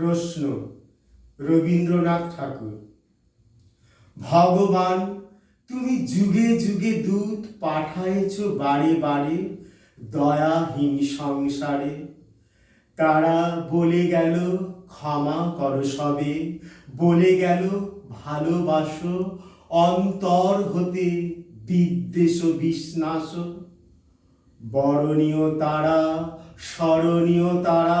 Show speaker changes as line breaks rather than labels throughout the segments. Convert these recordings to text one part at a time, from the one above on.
প্রশ্ন, রবীন্দ্রনাথ ঠাকুর। ভগবান, তুমি যুগে যুগে দূত পাঠায়েছ বারে বারে দয়াহীন সংসারে। তারা বলে গেল, ক্ষমা করো সবে। বলে গেল, ভালোবাসো, অন্তর হতে বিদ্বেষ বিশ্বাস বরণীয় তারা, স্মরণীয় তারা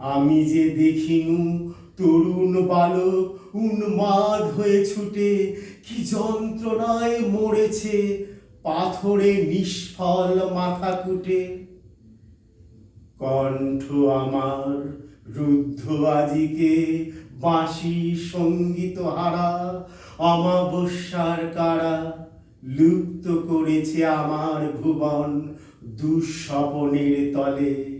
আমি যে দেখিনু তরুণ বালক, উন্মাদ হয়ে ছুটে, কি যন্ত্রণায় মরেছে, পাথরে নিষ্ফল মাথা কুটে। কণ্ঠ আমার রুদ্ধ আজিকে বাঁশি সংগীত হারা, অমাবস্যার কারা লুপ্ত করেছে আমার ভুবন দুঃস্বপনের তলে।